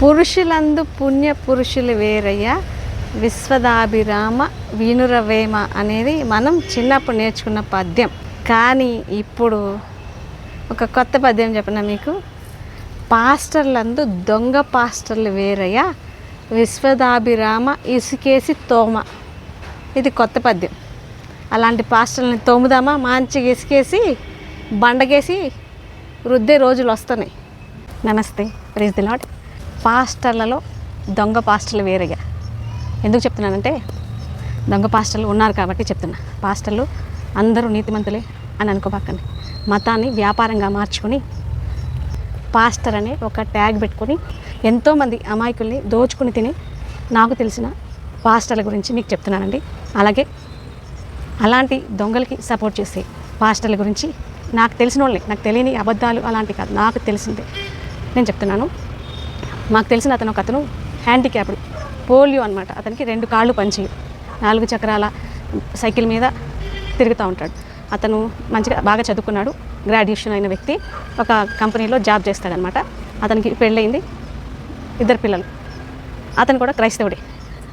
పురుషులందు పుణ్య పురుషులు వేరయ్య. విశ్వదాభిరామ వీనురవేమ అనేది మనం చిన్నప్పుడు నేర్చుకున్న పద్యం. కానీ ఇప్పుడు ఒక కొత్త పద్యం చెప్పిన మీకు? పాస్టర్లందు దొంగ పాస్టర్లు వేరయ్య. విశ్వదాభిరామ ఇసుకేసి తోమ. ఇది కొత్త పద్యం. అలాంటి పాస్టర్లని తోముదామా? మంచిగా ఇసుకేసి బండగేసి రుద్దే రోజులు వస్తున్నాయి. నమస్తే. ప్రైజ్ ది లాట్ పాస్టర్లలో దొంగ పాస్టర్లు వేరుగా. ఎందుకు చెప్తున్నానంటే దొంగ పాస్టర్లు ఉన్నారు కాబట్టి చెప్తున్నా. పాస్టర్లు అందరూ నీతిమంతులే అని అనుకోబాకండి. మతాన్ని వ్యాపారంగా మార్చుకొని పాస్టర్ అనే ఒక ట్యాగ్ పెట్టుకొని ఎంతోమంది అమాయకుల్ని దోచుకుని తిని నాకు తెలిసిన పాస్టర్ల గురించి మీకు చెప్తున్నానండి. అలాగే అలాంటి దొంగలకి సపోర్ట్ చేసే పాస్టర్ల గురించి నాకు తెలిసిన వాళ్ళే నాకు తెలియని అబద్ధాలు అలాంటి కాదు. నాకు తెలిసిందే. నేను చెప్తున్నాను. మాకు తెలిసిన అతను ఒక అతను హ్యాండిక్యాప్డ్ పోలియో అనమాట అతనికి రెండు కాళ్ళు పనిచేయవు నాలుగు చక్రాల సైకిల్ మీద తిరుగుతూ ఉంటాడు. అతను మంచిగా బాగా చదువుకున్నాడు. గ్రాడ్యుయేషన్ అయిన వ్యక్తి ఒక కంపెనీలో జాబ్ చేస్తాడనమాట అతనికి పెళ్ళయింది ఇద్దరు పిల్లలు. అతను కూడా క్రైస్తవుడే.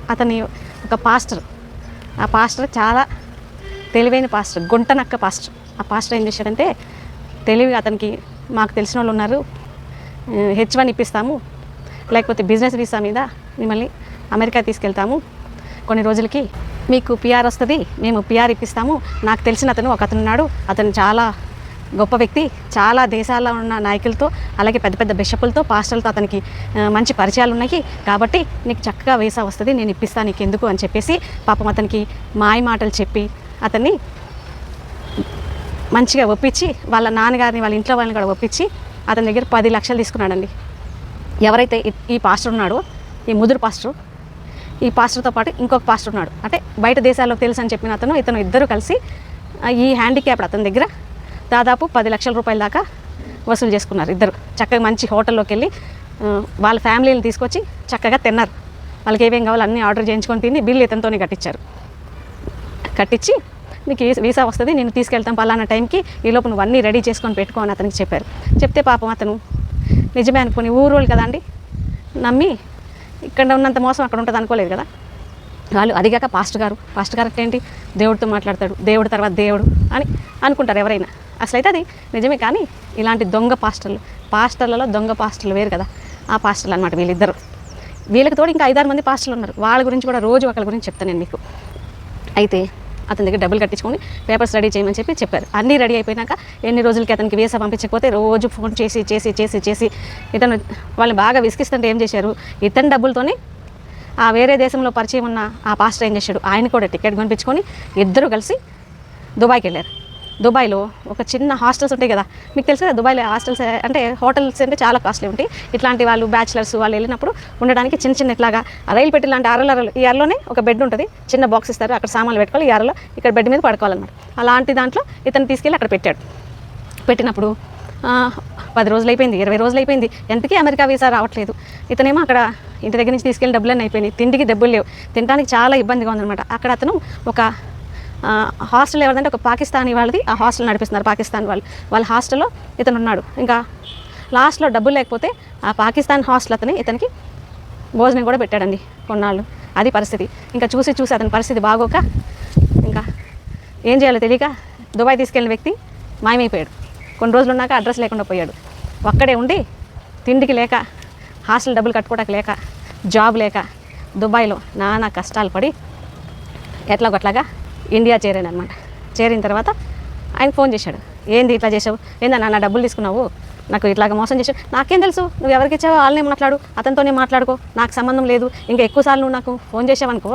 అతని ఒక పాస్టర్. ఆ పాస్టర్ చాలా తెలివైన పాస్టర్ గుంటనక్క పాస్టర్. ఆ పాస్టర్ ఏం చేశాడంటే తెలివి అతనికి మాకు తెలిసిన వాళ్ళు ఉన్నారు హెచ్ వన్ ఇప్పిస్తాము లేకపోతే బిజినెస్ వీసా మీద మిమ్మల్ని అమెరికా తీసుకెళ్తాము. కొన్ని రోజులకి మీకు పిఆర్ వస్తుంది మేము పిఆర్ ఇప్పిస్తాము. నాకు తెలిసిన అతను ఒక అతను ఉన్నాడు. అతను చాలా గొప్ప వ్యక్తి చాలా దేశాల్లో ఉన్న నాయకులతో అలాగే పెద్ద పెద్ద బిషపులతో పాస్టర్లతో అతనికి మంచి పరిచయాలు ఉన్నాయి. కాబట్టి నీకు చక్కగా వీసా వస్తుంది నేను ఇప్పిస్తాను నీకు ఎందుకు అని చెప్పేసి పాపం అతనికి మాయ మాటలు చెప్పి అతన్ని మంచిగా ఒప్పించి వాళ్ళ నాన్నగారిని వాళ్ళ ఇంట్లో వాళ్ళని కూడా ఒప్పించి అతని దగ్గర పది లక్షలు తీసుకున్నాడండి. ఎవరైతే ఈ- పాస్టర్ ఉన్నాడో ఈ ముదురు పాస్టర్ ఈ పాస్టర్తో పాటు ఇంకొక పాస్టర్ ఉన్నాడు. అంటే బయట దేశాల్లో తెలుసు అని చెప్పిన అతను ఇతను ఇద్దరు కలిసి ఈ హ్యాండిక్యాప్డ్ అతని దగ్గర దాదాపు పది లక్షల రూపాయల దాకా వసూలు చేసుకున్నారు ఇద్దరు. చక్కగా మంచి హోటల్లోకి వెళ్ళి వాళ్ళ ఫ్యామిలీని తీసుకొచ్చి చక్కగా తిన్నారు. వాళ్ళకి ఏమేం కావాలో అన్నీ ఆర్డర్ చేయించుకొని తిని బిల్లు ఇతనితోనే కట్టించారు. కట్టించి నీకు వీసా వస్తుంది నేను తీసుకెళ్తాం పలానా టైంకి ఈ నువ్వు అన్నీ రెడీ చేసుకొని పెట్టుకో అని అతనికి చెప్పారు. చెప్తే పాపం అతను నిజమే అనుకుని ఊరోళ్ళు కదా అండి నమ్మి ఇక్కడ ఉన్నంత మోసం అక్కడ ఉంటుంది అనుకోలేదు కదా. వాళ్ళు అదిగాక పాస్టర్ గారు పాస్టర్ గారు అంటే ఏంటి దేవుడితో మాట్లాడతాడు దేవుడు తర్వాత దేవుడు అని అనుకుంటారు ఎవరైనా. అసలు అయితే అది నిజమే కానీ ఇలాంటి దొంగ పాస్టర్లు పాస్టర్లలో దొంగ పాస్టర్లు వేరు కదా. ఆ పాస్టర్లు అనమాట వీళ్ళిద్దరు. వీళ్ళకి తోడు ఇంకా ఐదారు మంది పాస్టర్లు ఉన్నారు. వాళ్ళ గురించి కూడా రోజు ఒకరి గురించి చెప్తాను నేను మీకు. అయితే అతని దగ్గర డబ్బులు కట్టించుకొని పేపర్స్ రెడీ చేయమని చెప్పి చెప్పారు. అన్నీ రెడీ అయిపోయినాక ఎన్ని రోజులకి అతనికి వీసా పంపించకపోతే రోజు ఫోన్ చేసి చేసి చేసి చేసి ఇతను వాళ్ళని బాగా విసిగిస్తుంటే ఏం చేశారు? ఇతని డబ్బులతోనే ఆ వేరే దేశంలో పరిచయం ఉన్న ఆ పాస్టర్ ఏం చేశాడు? ఆయన కూడా టికెట్ కొనిపించుకొని ఇద్దరు కలిసి దుబాయ్కి వెళ్ళారు. దుబాయ్లో ఒక చిన్న హాస్టల్స్ ఉంటాయి కదా. మీకు తెలుసు కదా దుబాయ్లో హాస్టల్స్ అంటే హోటల్స్ అంటే చాలా కాస్ట్లీ ఉంటాయి. ఇట్లాంటి వాళ్ళు బ్యాచిలర్స్ వాళ్ళు వెళ్ళినప్పుడు ఉండడానికి చిన్న చిన్న ఇట్లాగా రైలు పెట్టి లాంటి అరలు అరలు ఈ అరలోనే ఒక బెడ్ ఉంటుంది. చిన్న బాక్స్ ఇస్తారు అక్కడ సామాన్లు పెట్టుకోవాలి ఈ అరలో ఇక్కడ బెడ్ మీద పడుకోవాలన్నమాట. అలాంటి దాంట్లో ఇతను తీసుకెళ్ళి అక్కడ పెట్టాడు. పెట్టినప్పుడు పది రోజులు అయిపోయింది ఇరవై రోజులు అయిపోయింది. ఎంతకీ అమెరికా వీసా రావట్లేదు. ఇతనేమో అక్కడ ఇంటి దగ్గర నుంచి తీసుకెళ్ళి డబ్బులన్నీ అయిపోయినాయి. తిండికి డబ్బులు లేవు. తినడానికి చాలా ఇబ్బందిగా ఉందన్నమాట. అక్కడ అతను ఒక హాస్టల్ ఎవరిదంటే ఒక పాకిస్తానీ వాళ్ళది. ఆ హాస్టల్ నడిపిస్తున్నారు పాకిస్తాన్ వాళ్ళు. వాళ్ళ హాస్టల్లో ఇతను ఉన్నాడు. ఇంకా లాస్ట్లో డబ్బులు లేకపోతే ఆ పాకిస్తాన్ హాస్టల్ అతని ఇతనికి భోజనం కూడా పెట్టాడండి కొన్నాళ్ళు. అది పరిస్థితి. ఇంకా చూసి చూసి అతని పరిస్థితి బాగోక ఇంకా ఏం చేయాలో తెలియక దుబాయ్ తీసుకెళ్ళిన వ్యక్తి మాయమైపోయాడు. కొన్ని రోజులు ఉన్నాక అడ్రస్ లేకుండా పోయాడు. ఒక్కడే ఉండి తిండికి లేక హాస్టల్ డబ్బులు కట్టుకోవడానికి లేక జాబ్ లేక దుబాయ్లో నానా కష్టాలు పడి ఎట్లాగొట్లాగా ఇండియా చేరాను అనమాట చేరిన తర్వాత ఆయన ఫోన్ చేశాడు. ఏంది ఇట్లా చేసావు ఏందన్నా నా డబ్బులు తీసుకున్నావు? నాకు ఇట్లాగ మోసం చేసావు నాకేం తెలుసు. నువ్వు ఎవరికి ఇచ్చావో వాళ్ళనే మాట్లాడు. అతనితోనే మాట్లాడుకో. నాకు సంబంధం లేదు. ఇంకా ఎక్కువసార్లు నువ్వు నాకు ఫోన్ చేసావనుకో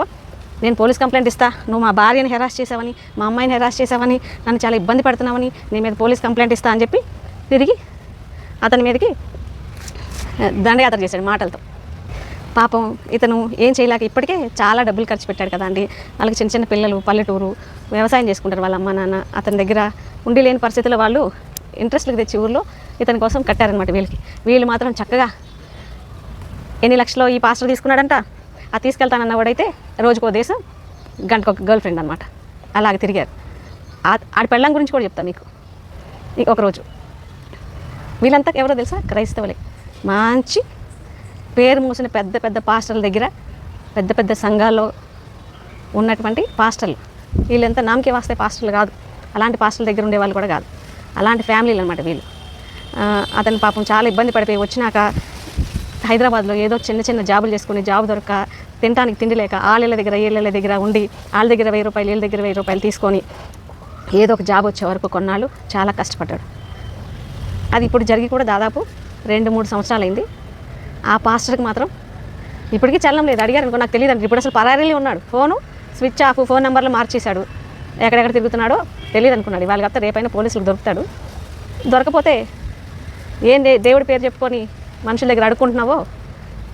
నేను పోలీస్ కంప్లైంట్ ఇస్తా. నువ్వు మా భార్యని హెరాస్ చేసావని మా అమ్మాయిని హెరాస్ చేసావని నన్ను చాలా ఇబ్బంది పెడుతున్నావని నీ మీద పోలీస్ కంప్లైంట్ ఇస్తా అని చెప్పి తిరిగి అతని మీదకి దండయాత్ర చేశాడు మాటలతో. పాపం ఇతను ఏం చేయలేక ఇప్పటికే చాలా డబ్బులు ఖర్చు పెట్టాడు కదా అండి. వాళ్ళకి చిన్న చిన్న పిల్లలు పల్లెటూరు వ్యవసాయం చేసుకుంటారు వాళ్ళ అమ్మ నాన్న. అతని దగ్గర ఉండి లేని పరిస్థితుల్లో వాళ్ళు ఇంట్రెస్ట్లకు తెచ్చి ఊర్లో ఇతని కోసం కట్టారనమాట వీళ్ళకి. వీళ్ళు మాత్రం చక్కగా ఎన్ని లక్షలు ఈ పాస్టర్ తీసుకున్నాడంట? ఆ తీసుకెళ్తానన్న వాడైతే రోజుకో దేశం గంటకొక గర్ల్ ఫ్రెండ్ అనమాట అలాగే తిరిగారు. ఆ- ఆడి పెళ్ళం గురించి కూడా చెప్తాను మీకు. ఒకరోజు వీళ్ళంతా ఎవరో తెలుసా? క్రైస్తవులే. మంచి పేరు మూసిన పెద్ద పెద్ద పాస్టర్ల దగ్గర పెద్ద పెద్ద సంఘాల్లో ఉన్నటువంటి పాస్టర్లు. వీళ్ళంతా నామకే వాస్తే పాస్టర్లు కాదు. అలాంటి పాస్టర్ల దగ్గర ఉండే వాళ్ళు కూడా కాదు. అలాంటి ఫ్యామిలీలు అనమాట వీళ్ళు. అతను పాపం చాలా ఇబ్బంది పడిపోయి వచ్చినాక హైదరాబాద్లో ఏదో చిన్న చిన్న జాబులు చేసుకుని జాబ్ దొరక తినడానికి తిండి లేక వాళ్ళ దగ్గర వీళ్ళ దగ్గర ఉండి వాళ్ళ దగ్గర వెయ్యి రూపాయలు వీళ్ళ దగ్గర వెయ్యి రూపాయలు తీసుకొని ఏదో ఒక జాబ్ వచ్చే వరకు కొన్నాళ్ళు చాలా కష్టపడ్డాడు. అది ఇప్పుడు జరిగి కూడా దాదాపు రెండు మూడు సంవత్సరాలు అయింది ఆ పాస్టర్కి మాత్రం ఇప్పటికీ చల్లం లేదు. అడిగారు అనుకో నాకు తెలియదు ఇప్పుడు అసలు పరారీలో ఉన్నాడు. ఫోను స్విచ్ ఆఫ్ ఫోన్ నెంబర్లు మార్చేశాడు. ఎక్కడెక్కడ తిరుగుతున్నాడో తెలియదు అనుకున్నాడు. వాళ్ళకి కాకపోతే రేపైనా పోలీసులకు దొరుకుతాడు. దొరకపోతే ఏం దే- దేవుడి పేరు చెప్పుకొని మనుషుల దగ్గర అడుక్కుంటున్నావో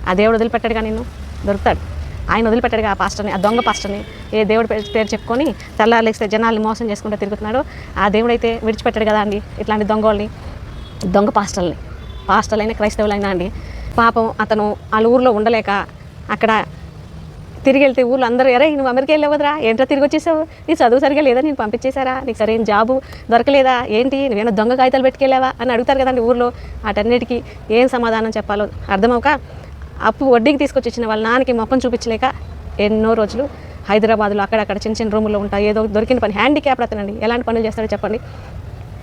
ఆ దేవుడు వదిలిపెట్టాడుగా నిన్ను. దొరుకుతాడు. ఆయన వదిలిపెట్టాడుగా ఆ పాస్టర్ని ఆ దొంగ పాస్టర్ని. ఏ దేవుడి పేరు పేరు చెప్పుకొని తెల్లారిస్తే జనాల్ని మోసం చేసుకుంటూ తిరుగుతున్నాడు. ఆ దేవుడు అయితే విడిచిపెట్టాడు కదా అండి ఇట్లాంటి దొంగోళ్ళని దొంగ పాస్టర్ని అయినా క్రైస్తవులైనా అండి. పాపం అతను వాళ్ళ ఊర్లో ఉండలేక అక్కడ తిరిగి వెళ్తే ఊళ్ళో అందరూ ఎరే నువ్వు అమెరికా వెళ్ళవద్రా ఏంట్రా తిరిగి వచ్చేసావు? నీ చదువు సరిగా లేదా? నేను పంపించేశారా? నీకు సరైన జాబు దొరకలేదా? ఏంటి? నువ్వేనా దొంగ కాగితాలు పెట్టుకెళ్ళావా? అని అడుగుతారు కదండి ఊర్లో. వాటన్నిటికీ ఏం సమాధానం చెప్పాలో అర్థమవుక అప్పు వడ్డీకి తీసుకొచ్చి ఇచ్చిన వాళ్ళ నాన్నకి మొప్పం చూపించలేక ఎన్నో రోజులు హైదరాబాద్లో అక్కడక్కడ చిన్న చిన్న రూముల్లో ఉంటాయి ఏదో దొరికిన పని. హ్యాండిక్యాప్ అతనండి. ఎలాంటి పనులు చేస్తాడో చెప్పండి.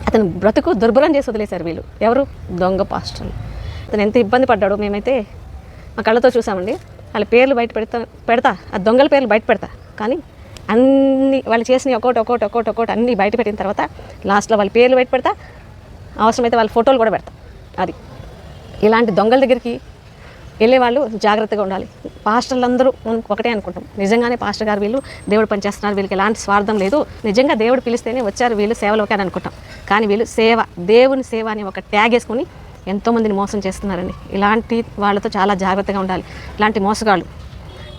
అతను బ్రతుకు దుర్భరం చేసి వదిలేశారు వీళ్ళు. ఎవరు? దొంగ పాస్టర్లు. అతను ఎంత ఇబ్బంది పడ్డాడో మేమైతే మా కళ్ళతో చూసామండి. వాళ్ళ పేర్లు బయట పెడతా పెడతా ఆ దొంగల పేర్లు బయట పెడతా. కానీ అన్ని వాళ్ళు చేసిన ఒక్కోటి ఒక్కోటి ఒక్కోటి ఒక్కోటి అన్ని బయట పెట్టిన తర్వాత లాస్ట్లో వాళ్ళ పేర్లు బయట పెడతా. అవసరమైతే వాళ్ళ ఫోటోలు కూడా పెడతా. అది. ఇలాంటి దొంగల దగ్గరికి వెళ్ళే వాళ్ళు జాగ్రత్తగా ఉండాలి. పాస్టర్లు అందరూ మనం ఒకటే అనుకుంటాం. నిజంగానే పాస్టర్ గారు వీళ్ళు దేవుడు పనిచేస్తున్నారు. వీళ్ళకి ఎలాంటి స్వార్థం లేదు. నిజంగా దేవుడు పిలిస్తేనే వచ్చారు వీళ్ళు సేవలోకి అని అనుకుంటాం. కానీ వీళ్ళు సేవ దేవుని సేవ అని ఒక ట్యాగ్ వేసుకొని ఎంతోమందిని మోసం చేస్తున్నారండి ఇలాంటి వాళ్ళతో చాలా జాగ్రత్తగా ఉండాలి. ఇలాంటి మోసగాళ్ళు.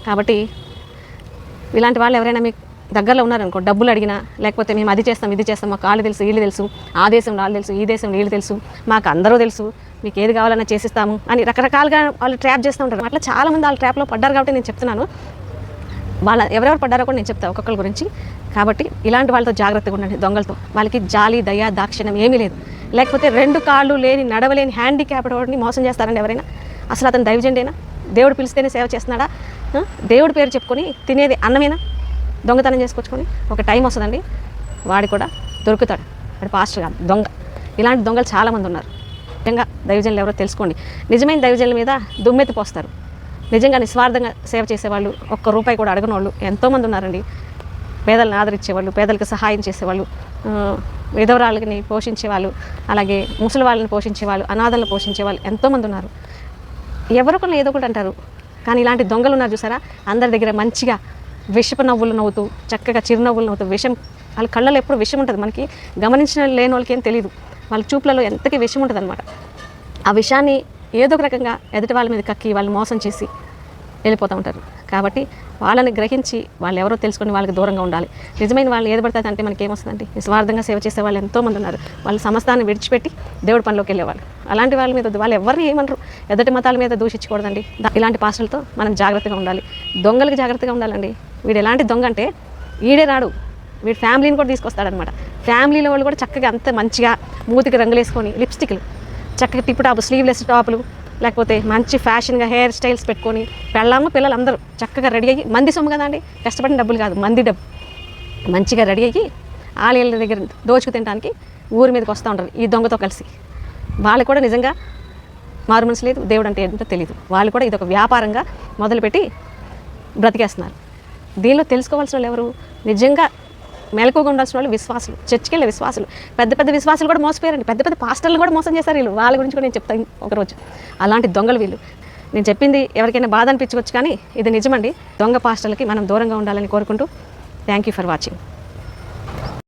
కాబట్టి ఇలాంటి వాళ్ళు ఎవరైనా మీకు దగ్గరలో ఉన్నారనుకో డబ్బులు అడిగినా లేకపోతే మేము అది చేస్తాం ఇది చేస్తాం మాకు వాళ్ళు తెలుసు వీళ్ళు తెలుసు ఆ దేశం వాళ్ళు తెలుసు ఈ దేశం వీళ్ళు తెలుసు మాకు అందరూ తెలుసు మీకు ఏది కావాలన్నా చేసిస్తాము అని రకరకాలుగా వాళ్ళు ట్రాప్ చేస్తూ ఉంటారు. అట్లా చాలామంది వాళ్ళ ట్రాప్లో పడ్డారు కాబట్టి నేను చెప్తున్నాను. వాళ్ళ ఎవరెవరు పడ్డారో కూడా నేను చెప్తాను ఒక్కొక్కరి గురించి. కాబట్టి ఇలాంటి వాళ్ళతో జాగ్రత్తగా ఉండండి దొంగలతో. వాళ్ళకి జాలి దయ దాక్షిణ్యం ఏమీ లేదు. లేకపోతే రెండు కాళ్ళు లేని నడవలేని హ్యాండిక్యాప్డ్ వాడిని మోసం చేస్తారండి ఎవరైనా? అసలు అతను దైవజెండేనా? దేవుడు పిలిస్తేనే సేవ చేస్తున్నాడా? దేవుడి పేరు చెప్పుకొని తినేది అన్నమేనా? దొంగతనం చేసుకొచ్చుకొని ఒక టైం వస్తుందండి. వాడి కూడా దొరుకుతాడు. వాడి పాస్టర్ కాదు దొంగ. ఇలాంటి దొంగలు చాలామంది ఉన్నారు. నిజంగా దైవజనులు ఎవరో తెలుసుకోండి. నిజమైన దైవజనుల మీద దుమ్మెత్తి పోస్తారు. నిజంగా నిస్వార్థంగా సేవ చేసేవాళ్ళు ఒక్క రూపాయి కూడా అడగని వాళ్ళు ఎంతోమంది ఉన్నారండి. పేదలను ఆదరించేవాళ్ళు పేదలకు సహాయం చేసేవాళ్ళు విధవరాలని విధవరాళ్ళని పోషించేవాళ్ళు అలాగే ముసలి వాళ్ళని పోషించేవాళ్ళు అనాథలను పోషించేవాళ్ళు ఎంతోమంది ఉన్నారు. ఎవరికొన్న ఏదో ఒకటి అంటారు. కానీ ఇలాంటి దొంగలు ఉన్నారు చూసారా? అందరి దగ్గర మంచిగా విషపు నవ్వులు నవ్వుతూ చక్కగా చిరునవ్వులు నవ్వుతూ విషం వాళ్ళ కళ్ళలో ఎప్పుడు విషం ఉంటుంది. మనకి గమనించిన లేని వాళ్ళకి ఏం తెలియదు వాళ్ళ చూపులలో ఎంతకీ విషం ఉంటుంది అనమాట ఆ విషయాన్ని ఏదో ఒక రకంగా ఎదుటి వాళ్ళ మీద కక్కి వాళ్ళు మోసం చేసి వెళ్ళిపోతూ ఉంటారు కాబట్టి వాళ్ళని గ్రహించి వాళ్ళు ఎవరో తెలుసుకొని వాళ్ళకి దూరంగా ఉండాలి. నిజమైన వాళ్ళు ఏది పడుతుంది అంటే మనకి ఏమొస్తుందండి నిస్వార్థంగా సేవ చేసే వాళ్ళు ఎంతోమంది ఉన్నారు. వాళ్ళు సమస్తాన్ని విడిచిపెట్టి దేవుడి పనిలోకి వెళ్ళేవాళ్ళు. అలాంటి వాళ్ళ మీద వాళ్ళు ఎవరిని ఏమనరు. ఎదటి మతాల మీద దూషించకూడదండి. ఇలాంటి పాస్టలతో మనం జాగ్రత్తగా ఉండాలి. దొంగలకు జాగ్రత్తగా ఉండాలండి. వీడు ఎలాంటి దొంగ అంటే ఈడే రాడు. వీడు ఫ్యామిలీని కూడా తీసుకొస్తాడనమాట ఫ్యామిలీలో వాళ్ళు కూడా చక్కగా అంత మంచిగా మూతికి రంగులేసుకొని లిప్స్టిక్లు చక్కగా టిప్ టాప్ స్లీవ్లెస్ టాపులు లేకపోతే మంచి ఫ్యాషన్గా హెయిర్ స్టైల్స్ పెట్టుకొని పెళ్ళాము పిల్లలు అందరూ చక్కగా రెడీ అయ్యి మంది సొమ్ము కదండి అండి? కష్టపడిన డబ్బులు కాదు మంది డబ్బు. మంచిగా రెడీ అయ్యి ఆలయాల దగ్గర దోచుకు తినడానికి ఊరి మీదకి వస్తూ ఉంటారు ఈ దొంగతో కలిసి. వాళ్ళు కూడా నిజంగా మారు మనసు లేదు దేవుడు అంటే ఏంటో తెలియదు వాళ్ళు కూడా ఇది ఒక వ్యాపారంగా మొదలుపెట్టి బ్రతికేస్తున్నారు. దీనిలో తెలుసుకోవాల్సిన వాళ్ళు ఎవరు? నిజంగా మెలకుగా ఉండాల్సిన వాళ్ళు విశ్వాసులు చర్చికి వెళ్ళే విశ్వాసులు. పెద్ద పెద్ద విశ్వాసులు కూడా మోసపోయారండి. పెద్ద పెద్ద పాస్టర్లు కూడా మోసం చేశారు వీళ్ళు. వాళ్ళ గురించి కూడా నేను చెప్తాను ఒకరోజు. అలాంటి దొంగలు వీళ్ళు. నేను చెప్పింది ఎవరికైనా బాధ అనిపించవచ్చు కానీ ఇది నిజమండి. దొంగ పాస్టర్లకి మనం దూరంగా ఉండాలని కోరుకుంటూ థ్యాంక్ యూ ఫర్ వాచింగ్.